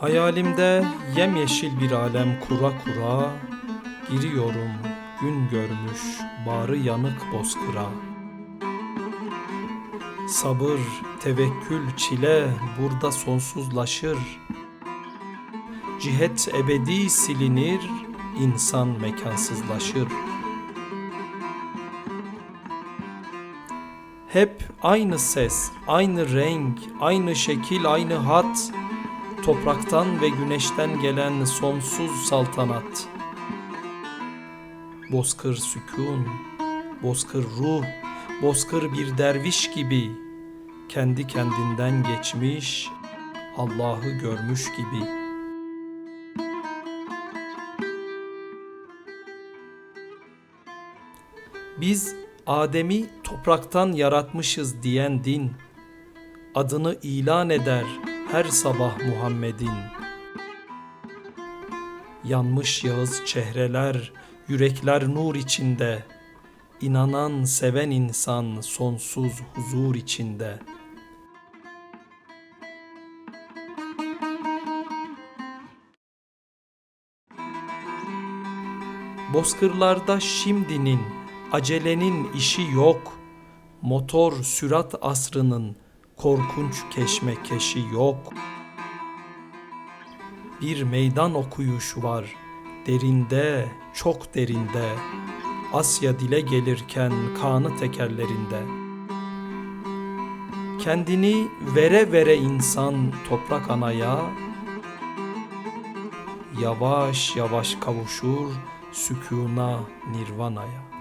Hayalimde yemyeşil bir alem kura kura Giriyorum gün görmüş bağrı yanık bozkıra. Sabır, tevekkül, çile burada sonsuzlaşır. Cihet ebedi silinir, insan mekansızlaşır. Hep aynı ses, aynı renk, aynı şekil, aynı hat Topraktan ve güneşten gelen sonsuz saltanat. Bozkır sükun, bozkır ruh, bozkır bir derviş gibi Kendi kendinden geçmiş, Allah'ı görmüş gibi. Biz Adem'i topraktan yaratmışız diyen din adını ilan eder her sabah Muhammed'in. Yanmış yağız çehreler, yürekler nur içinde. İnanan, seven insan sonsuz huzur içinde. Bozkırlarda şimdinin, acelenin işi yok. Motor sürat asrının korkunç keşmekeşi yok. Bir meydan okuyuş var, derinde, çok derinde. Asya dile gelirken kanı tekerlerinde. Kendini vere vere insan toprak anaya, yavaş yavaş kavuşur sükûna nirvanaya.